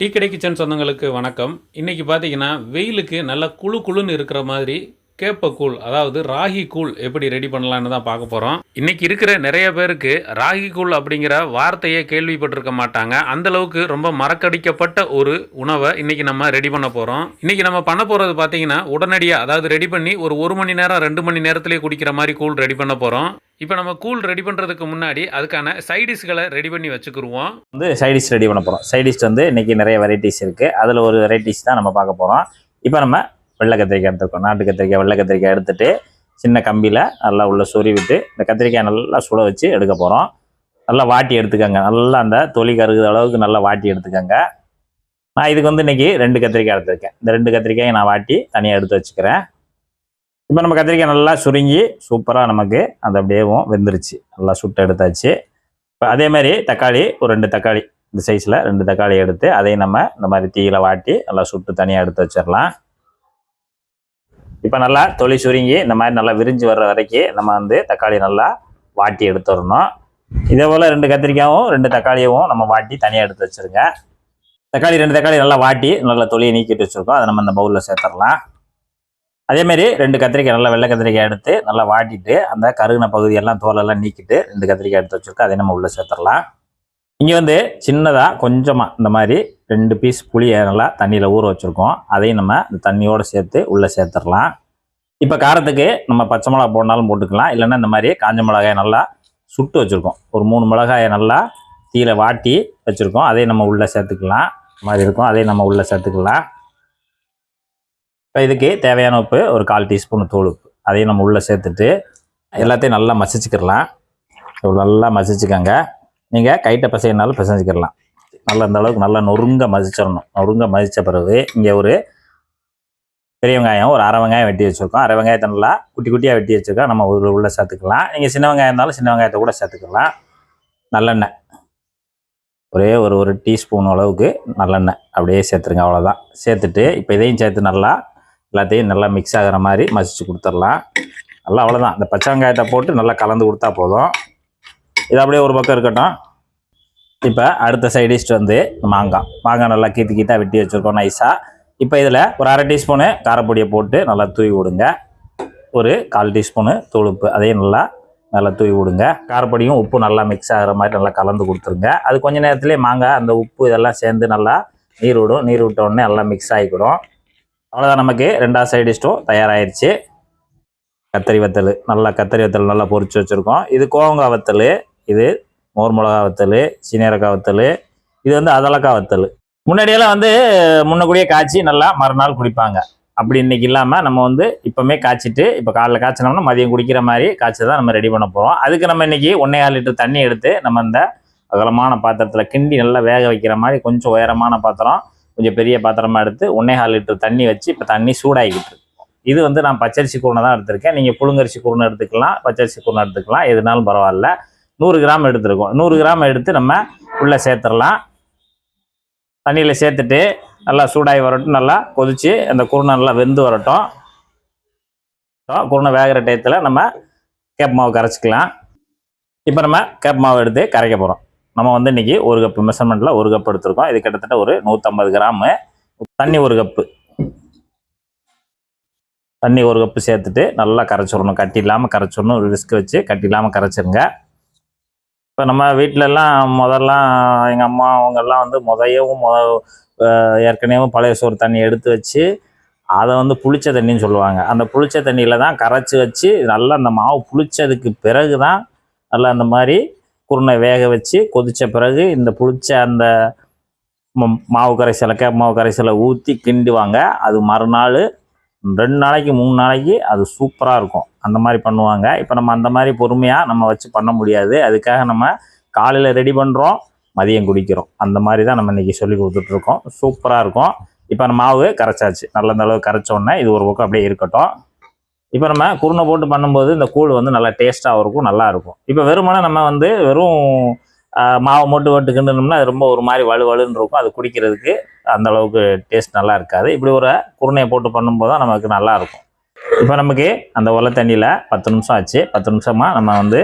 Tea கடை kitchen சொந்தங்களுக்கு வணக்கம். இன்றைக்கி பார்த்தீங்கன்னா வெயிலுக்கு நல்ல குளு குழுன்னு இருக்கிற மாதிரி கேப்ப கூழ் அதாவது ராகி கூழ் எப்படி ரெடி பண்ணலான்னு தான் பார்க்க போகிறோம் இன்றைக்கி இருக்கிற நிறைய பேருக்கு ராகி கூழ் அப்படிங்கிற வார்த்தையே கேள்விப்பட்டிருக்க மாட்டாங்க. அந்த அளவுக்கு ரொம்ப மறக்கடிக்கப்பட்ட ஒரு உணவை இன்றைக்கி நம்ம ரெடி பண்ண போகிறோம் இன்றைக்கி நம்ம பண்ண போகிறது பார்த்தீங்கன்னா உடனடியாக அதாவது ரெடி பண்ணி ஒரு ஒரு மணி நேரம் ரெண்டு மணி நேரத்திலே குடிக்கிற மாதிரி கூழ் ரெடி பண்ண போகிறோம் இப்போ நம்ம கூழ் ரெடி பண்ணுறதுக்கு முன்னாடி அதுக்கான சைடிஷ்களை ரெடி பண்ணி வச்சுக்கிருவோம். வந்து சைடிஷ் ரெடி பண்ண போகிறோம் சைடிஷ் வந்து இன்றைக்கி நிறைய வெரைட்டிஸ் இருக்குது அதில் ஒரு வெரைட்டிஸ் தான் நம்ம பார்க்க போகிறோம் இப்போ நம்ம வெள்ளை கத்திரிக்காய் எடுத்துருக்கோம் நாட்டு கத்திரிக்காய் வெள்ளை கத்திரிக்காய் எடுத்துட்டு சின்ன கம்பியில் நல்லா உள்ள சொறி விட்டு இந்த கத்திரிக்காய் நல்லா சுட வச்சு எடுக்க போகிறோம் நல்லா வாட்டி எடுத்துக்கோங்க. நல்லா அந்த தொலி கருகுற அளவுக்கு நல்லா வாட்டி எடுத்துக்கோங்க. நான் இதுக்கு வந்து இன்றைக்கி ரெண்டு கத்திரிக்காய் எடுத்துருக்கேன். இந்த ரெண்டு கத்திரிக்காயை நான் வாட்டி தனியாக எடுத்து வச்சுக்கிறேன். இப்போ நம்ம கத்திரிக்காய் நல்லா சுருங்கி சூப்பராக நமக்கு அது அப்படியேவும் வெந்துருச்சு. நல்லா சுட்டு எடுத்தாச்சு. இப்போ அதே மாதிரி தக்காளி ஒரு ரெண்டு தக்காளி இந்த சைஸில் ரெண்டு தக்காளி எடுத்து அதையும் நம்ம இந்த மாதிரி தீயில வாட்டி நல்லா சுட்டு தனியாக எடுத்து வச்சிடலாம். இப்போ நல்லா தொளி சுருங்கி இந்த மாதிரி நல்லா விரிஞ்சு வர்ற வரைக்கும் நம்ம வந்து தக்காளி நல்லா வாட்டி எடுத்துடணும். இதே போல் ரெண்டு கத்திரிக்காயும் ரெண்டு தக்காளியவும் நம்ம வாட்டி தனியாக எடுத்து வச்சுருங்க. தக்காளி ரெண்டு தக்காளி நல்லா வாட்டி நல்லா தொலியை நீக்கிட்டு வச்சுருக்கோம். அதை நம்ம இந்த பவுலில் சேர்த்துடலாம். அதேமாரி ரெண்டு கத்திரிக்காய் நல்லா வெள்ளை கத்திரிக்காய் எடுத்து நல்லா வாட்டிட்டு அந்த கருகின பகுதியெல்லாம் தோலெல்லாம் நீக்கிட்டு ரெண்டு கத்திரிக்காய் எடுத்து வச்சுருக்கோம் அதே நம்ம உள்ளே சேர்த்துடலாம். இங்கே வந்து சின்னதாக கொஞ்சமாக இந்த மாதிரி ரெண்டு பீஸ் புளியை நல்லா தண்ணியில் ஊற வச்சுருக்கோம். அதையும் நம்ம இந்த தண்ணியோடு சேர்த்து உள்ளே சேர்த்துடலாம். இப்போ காரத்துக்கு நம்ம பச்சை மிளகா போடனாலும் போட்டுக்கலாம். இல்லைன்னா இந்த மாதிரி காஞ்ச மிளகாயை நல்லா சுட்டு வச்சுருக்கோம். ஒரு மூணு மிளகாயை நல்லா தீயில வாட்டி வச்சுருக்கோம். அதையும் நம்ம உள்ளே சேர்த்துக்கலாம். இந்த மாதிரி இருக்கும். அதையும் நம்ம உள்ளே சேர்த்துக்கலாம். இப்போ இதுக்கு தேவையான உப்பு ஒரு கால் டீஸ்பூன் தூள் உப்பு. அதையும் நம்ம உள்ளே சேர்த்துட்டு எல்லாத்தையும் நல்லா மசிச்சுக்கிடலாம். நல்லா மசிச்சுக்கோங்க. நீங்கள் கைட்ட பசையினாலும் பிசைஞ்சிக்கிடலாம். நல்லா இந்த அளவுக்கு நல்லா நொறுங்க மதிச்சிடணும் நொறுங்க மதித்த பிறகு இங்கே ஒரு பெரிய வெங்காயம் ஒரு அரை வெங்காயம் வெட்டி வச்சுருக்கோம். அரை வெங்காயத்தை நல்லா குட்டி குட்டியாக வெட்டி வச்சுருக்கோம். நம்ம உள்ள உள்ளே சேர்த்துக்கலாம். நீங்கள் சின்ன வெங்காயம் இருந்தாலும் சின்ன வெங்காயத்தை கூட சேர்த்துக்கலாம். நல்லெண்ணெய். ஒரே ஒரு ஒரு டீஸ்பூன் அளவுக்கு நல்லெண்ணெய். அப்படியே சேர்த்துருங்க. அவ்வளோதான் சேர்த்துட்டு இப்போ இதையும் சேர்த்து நல்லா எல்லாத்தையும் நல்லா மிக்ஸ் ஆகிற மாதிரி மசிச்சு கொடுத்துடலாம். நல்லா அவ்வளோதான் இந்த பச்சை வெங்காயத்தை போட்டு நல்லா கலந்து கொடுத்தா போதும். இது அப்படியே ஒரு பக்கம் இருக்கட்டும். இப்போ அடுத்த சைடிஸ்ட் வந்து மாங்காய். மாங்காய் நல்லா கீத்து கீத்தாக வெட்டி வச்சுருக்கோம் நைஸாக இப்போ இதில் ஒரு அரை டீஸ்பூனு காரப்பொடியை போட்டு நல்லா தூவி விடுங்க. ஒரு கால் டீஸ்பூனு தொழுப்பு அதையும் நல்லா நல்லா தூவி விடுங்க. காரப்பொடியும் உப்பு நல்லா மிக்ஸ் ஆகிற மாதிரி நல்லா கலந்து கொடுத்துருங்க. அது கொஞ்ச நேரத்துலேயே மாங்காய் அந்த உப்பு இதெல்லாம் சேர்ந்து நல்லா நீர் விடும். நீர் விட்ட உடனே நல்லா மிக்ஸ் ஆகிக்கிடும். அவ்வளோதான் நமக்கு. ரெண்டாவது சைடிஸ்ட்டும் தயாராகிடுச்சு கத்தரி வத்தல். நல்லா கத்தரி வத்தல் நல்லா பொறிச்சு வச்சுருக்கோம். இது கோவங்காய் வத்தல். இது மோர் மிளகா வத்தல் சீனியரக்காய் வத்தல். இது வந்து அதலக்காய் வத்தல். முன்னாடியெல்லாம் வந்து முன்னக்கூடியே காய்ச்சி நல்லா மறுநாள் குடிப்பாங்க. அப்படி இன்றைக்கி இல்லாமல் நம்ம வந்து இப்போமே காய்ச்சிட்டு இப்போ காலைல காய்ச்சினோம்னா மதியம் குடிக்கிற மாதிரி காய்ச்சி தான் நம்ம ரெடி பண்ண போகிறோம் அதுக்கு நம்ம இன்னைக்கு ஒன்றே கால் லிட்டர் தண்ணி எடுத்து நம்ம இந்த அகலமான பாத்திரத்தில் கிண்டி நல்லா வேக வைக்கிற மாதிரி கொஞ்சம் உயரமான பாத்திரம் கொஞ்சம் பெரிய பாத்திரமாக எடுத்து ஒன்றே கால் லிட்டர் தண்ணி வச்சு இப்போ தண்ணி சூடாகிக்கிட்டு இது வந்து நான் பச்சரிசி கூர்ணை தான் எடுத்திருக்கேன். நீங்கள் புழுங்கரிசி கூர்ணை எடுத்துக்கலாம் பச்சரிசி கூர்ணை எடுத்துக்கலாம். எதுனாலும் பரவாயில்ல. நூறு கிராம் எடுத்துருக்கோம். நூறு கிராம் எடுத்து நம்ம உள்ளே சேர்த்துடலாம். தண்ணியில் சேர்த்துட்டு நல்லா சூடாகி வரட்டும். நல்லா கொதித்து அந்த குருணை நல்லா வெந்து வரட்டும். குருணை வேகிற டயத்தில் நம்ம கேப் மாவு கரைச்சிக்கலாம். இப்போ நம்ம கேப் மாவு எடுத்து கரைக்க போகிறோம் நம்ம வந்து இன்றைக்கி ஒரு கப்பு மெஷர்மெண்ட்டில் ஒரு கப் எடுத்திருக்கோம். இது கிட்டத்தட்ட ஒரு நூற்றம்பது கிராமு. தண்ணி ஒரு கப்பு. தண்ணி ஒரு கப்பு சேர்த்துட்டு நல்லா கரைச்சிடணும். கட்டி இல்லாமல் கரைச்சிடணும். ரிஸ்க் வச்சு கட்டி இல்லாமல் கரைச்சிருங்க. இப்போ நம்ம வீட்டிலலாம் முதல்லாம் எங்கள் அம்மா அவங்கெல்லாம் வந்து முதையவும் முத ஏற்கனவே பழைய சோறு தண்ணி எடுத்து வச்சு அதை வந்து புளிச்ச தண்ணின்னு சொல்லுவாங்க. அந்த புளிச்ச தண்ணியில் தான் கரைச்சி வச்சு நல்லா அந்த மாவு புளிச்சதுக்கு பிறகு தான் நல்லா அந்த மாதிரி குருணை வேக வச்சு கொதித்த பிறகு இந்த புளிச்ச அந்த மாவு கரைசலை கேப் மாவு கரைசலை ஊற்றி கிண்டுவாங்க. அது மறுநாள் ரெண்டு நாளைக்கு மூணு நாளைக்கு அது சூப்பராக இருக்கும். அந்த மாதிரி பண்ணுவாங்க. இப்போ நம்ம அந்த மாதிரி பொறுமையாக நம்ம வச்சு பண்ண முடியாது. அதுக்காக நம்ம காலையில் ரெடி பண்ணுறோம் மதியம் குடிக்கிறோம். அந்த மாதிரி தான் நம்ம இன்றைக்கி சொல்லி கொடுத்துட்ருக்கோம் சூப்பராக இருக்கும். இப்போ நம்ம மாவு கரைச்சாச்சு. நல்ல அந்த அளவு இது ஒரு பக்கம் அப்படியே இருக்கட்டும். இப்போ நம்ம குருணை போட்டு பண்ணும்போது இந்த கூழ் வந்து நல்லா டேஸ்ட்டாகவும் இருக்கும் நல்லா இருக்கும். இப்போ வெறுமனே நம்ம வந்து வெறும் மாவை மாவு போட்டு கிண்டணும்னா அது ரொம்ப ஒரு மாதிரி வலு வலுன்னு இருக்கும். அது குடிக்கிறதுக்கு அந்த அளவுக்கு டேஸ்ட் நல்லா இருக்காது. இப்படி ஒரு குருணையை போட்டு பண்ணும்போது தான் நமக்கு நல்லா இருக்கும். இப்போ நமக்கு அந்த உலை தண்ணியில் பத்து நிமிஷம் ஆச்சு. பத்து நிமிஷமாக நம்ம வந்து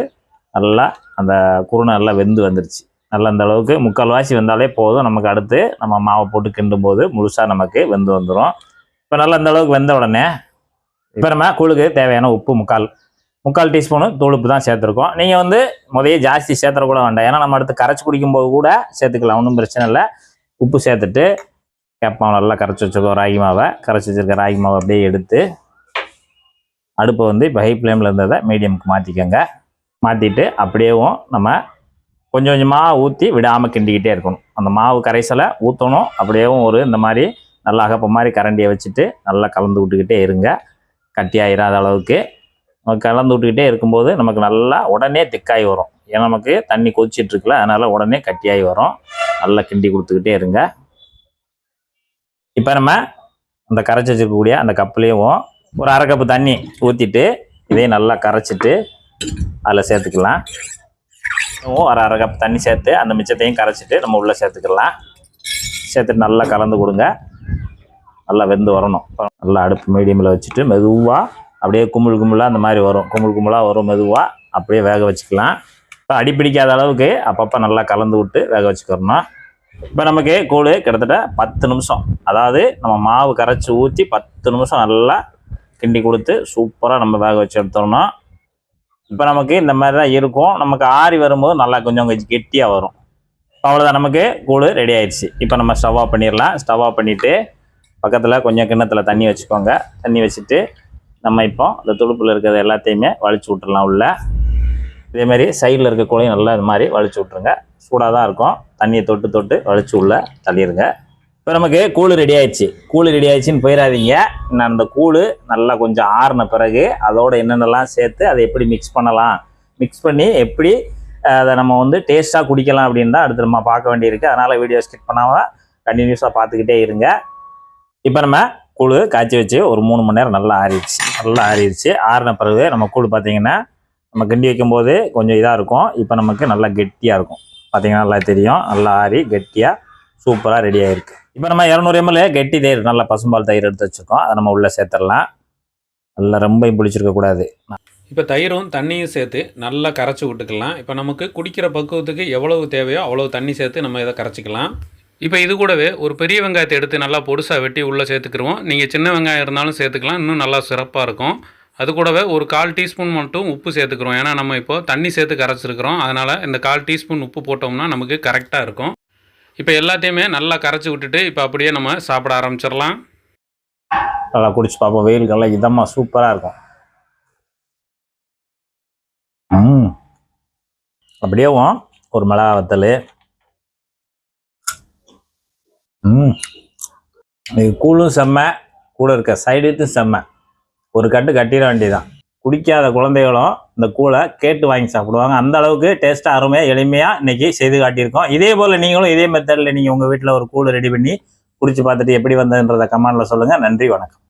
நல்லா அந்த குருணை நல்லா வெந்து வந்துருச்சு. நல்லா அந்த அளவுக்கு முக்கால்வாசி வந்தாலே போதும். நமக்கு அடுத்து நம்ம மாவை போட்டு கிண்டும் போது முழுசாக நமக்கு வெந்து வந்துடும் இப்போ நல்லா அந்த அளவுக்கு வெந்த உடனே இப்போ நம்ம கூழுக்கு தேவையான உப்பு முக்கால் முக்கால் டீஸ்பூனு தூளுப்பு தான் சேர்த்துருக்கோம். நீங்கள் வந்து முதைய ஜாஸ்தி சேர்த்துறக்கூட வேண்டாம். ஏன்னா நம்ம அடுத்து கரைச்சி குடிக்கும்போது கூட சேர்த்துக்கலாம். ஒன்றும் பிரச்சனை இல்லை. உப்பு சேர்த்துட்டு கேப்பாவை நல்லா கரைச்சி வச்சுருக்கோம். ராகி மாவை கரைச்சி வச்சிருக்க ராகி மாவை அப்படியே எடுத்து அடுப்பை வந்து இப்போ ஹை ஃப்ளேமில் இருந்ததை மீடியமுக்கு மாற்றிக்கோங்க மாற்றிட்டு அப்படியேவும் நம்ம கொஞ்சம் கொஞ்சமாக ஊற்றி விடாமல் கிண்டிக்கிட்டே இருக்கணும். அந்த மாவு கரைசலை ஊற்றணும் அப்படியேவும் ஒரு இந்த மாதிரி நல்லா அகப்ப மாதிரி கரண்டியை வச்சுட்டு நல்லா கலந்து விட்டுக்கிட்டே இருங்க. கட்டி ஆயிராத அளவுக்கு நம்ம கலந்து விட்டுக்கிட்டே இருக்கும்போது நமக்கு நல்லா உடனே திக்காகி வரும். ஏன்னா நமக்கு தண்ணி கொதிச்சிட்ருக்குல அதனால் உடனே கட்டியாகி வரும். நல்லா கிண்டி கொடுத்துக்கிட்டே இருங்க. இப்போ நம்ம அந்த கரைச்சி வச்சிருக்கக்கூடிய அந்த கப்புலேயும் ஒரு அரை கப்பு தண்ணி ஊற்றிட்டு இதையும் நல்லா கரைச்சிட்டு அதில் சேர்த்துக்கலாம். ஒரு அரை கப் தண்ணி சேர்த்து அந்த மிச்சத்தையும் கரைச்சிட்டு நம்ம உள்ளே சேர்த்துக்கலாம். சேர்த்துட்டு நல்லா கலந்து கொடுங்க. நல்லா வெந்து வரணும். நல்லா அடுப்பு மீடியமில் வச்சுட்டு மெதுவாக அப்படியே கும்பல் கும்பலாக அந்த மாதிரி வரும். கும்பல் கும்பலாக வரும் மெதுவாக அப்படியே வேக வச்சுக்கலாம். இப்போ அடிப்பிடிக்காத அளவுக்கு அப்பப்போ நல்லா கலந்து விட்டு வேக வச்சுக்கிறணும். இப்போ நமக்கு கூழ் கிட்டத்தட்ட பத்து நிமிஷம். அதாவது நம்ம மாவு கரைச்சி ஊற்றி பத்து நிமிஷம் நல்லா கிண்டி கொடுத்து சூப்பராக நம்ம வேக வச்சு எடுத்துடணும். இப்போ நமக்கு இந்த மாதிரி தான் இருக்கும். நமக்கு ஆறி வரும்போது நல்லா கொஞ்சம் கொஞ்சம் கெட்டியாக வரும். அவ்வளோதான் நமக்கு கூழ் ரெடி ஆயிடுச்சு. இப்போ நம்ம ஸ்டவ் ஆஃப் பண்ணிடலாம். ஸ்டவ் ஆஃப் பண்ணிவிட்டு பக்கத்தில் கொஞ்சம் கிண்ணத்தில் தண்ணி வச்சுக்கோங்க. தண்ணி வச்சுட்டு நம்ம இப்போ இந்த துடுப்பில் இருக்கிறது எல்லாத்தையுமே வலிச்சு விட்டுடலாம் உள்ள. இதேமாரி சைடில் இருக்க கூழையும் நல்லா இது மாதிரி வலிச்சு விட்ருங்க சூடாக தான் இருக்கும். தண்ணியை தொட்டு தொட்டு வலிச்சு உள்ள தள்ளிடுங்க இப்போ நமக்கு கூழ் ரெடி ஆயிடுச்சு. கூழ் ரெடி ஆயிடுச்சுன்னு போயிடாதீங்க. நான் அந்த கூழ் நல்லா கொஞ்சம் ஆறின பிறகு அதோட என்னென்னலாம் சேர்த்து அதை எப்படி மிக்ஸ் பண்ணலாம்? மிக்ஸ் பண்ணி எப்படி அதை நம்ம வந்து டேஸ்ட்டாக குடிக்கலாம் அப்படின்னு தான் அடுத்து நம்ம பார்க்க வேண்டியிருக்கு. அதனால் வீடியோ ஸ்கிப் பண்ணாமல் கண்டினியூஸாக பார்த்துக்கிட்டே இருங்க. இப்போ நம்ம கூழ் காய்ச்சி வச்சு ஒரு மூணு மணி நேரம் நல்லா ஆறிடுச்சு. நல்லா ஆறிடுச்சு. ஆறின பிறகு நம்ம கூழ் பார்த்தீங்கன்னா நம்ம கிண்டி வைக்கும்போது கொஞ்சம் இதாக இருக்கும். இப்போ நமக்கு நல்லா கெட்டியாக இருக்கும். பார்த்தீங்கன்னா நல்லா தெரியும். நல்லா ஆறி கெட்டியாக சூப்பராக ரெடி ஆகிருக்கு இப்போ நம்ம இரநூறு எம்எல் கெட்டி தயிர் நல்லா பசும்பால் தயிர் எடுத்து வச்சுருக்கோம். அதை நம்ம உள்ளே சேர்த்துடலாம். நல்லா ரொம்ப பிடிச்சிருக்கக்கூடாது இப்போ தயிரும் தண்ணியும் சேர்த்து நல்லா கரைச்சி விட்டுக்கலாம். இப்போ நமக்கு குடிக்கிற பக்குவத்துக்கு எவ்வளவு தேவையோ அவ்வளவு தண்ணி சேர்த்து நம்ம இதை கரைச்சிக்கலாம். இப்போ இது கூடவே ஒரு பெரிய வெங்காயத்தை எடுத்து நல்லா பொடுசாக வெட்டி உள்ளே சேர்த்துக்கிருவோம். நீங்கள் சின்ன வெங்காயம் இருந்தாலும் சேர்த்துக்கலாம். இன்னும் நல்லா சிறப்பாக இருக்கும். அது கூடவே ஒரு கால் டீஸ்பூன் மட்டும் உப்பு சேர்த்துக்கிறோம் ஏன்னா நம்ம இப்போ தண்ணி சேர்த்து கரைச்சிருக்கிறோம். அதனால் இந்த கால் டீஸ்பூன் உப்பு போட்டோம்னா நமக்கு கரெக்டாக இருக்கும். இப்போ எல்லாத்தையுமே நல்லா கரைச்சி விட்டுட்டு இப்போ அப்படியே நம்ம சாப்பிட ஆரம்பிச்சிடலாம். நல்லா குடிச்சு பார்ப்போம். வெயிலுக்கெல்லாம் இதமாக சூப்பராக இருக்கும். அப்படியேவும் ஒரு மிளகா வத்தல் ம். இது கூழும் செம்ம கூட இருக்க சைடுத்தும் செம்ம. ஒரு கட்டு கட்டிட வேண்டியதான் குடிக்காத குழந்தைகளும் இந்த கூழை கேட்டு வாங்கி சாப்பிடுவாங்க. அந்த அளவுக்கு டேஸ்ட்டாக அருமையாக எளிமையாக இன்னைக்கு செய்து காட்டியிருக்கோம். இதே போல் நீங்களும் இதே மெத்தடில் நீங்கள் உங்கள் வீட்டில் ஒரு கூழ் ரெடி பண்ணி குடிச்சு பார்த்துட்டு எப்படி வந்ததுன்றதை கமெண்டில் சொல்லுங்கள் நன்றி வணக்கம்.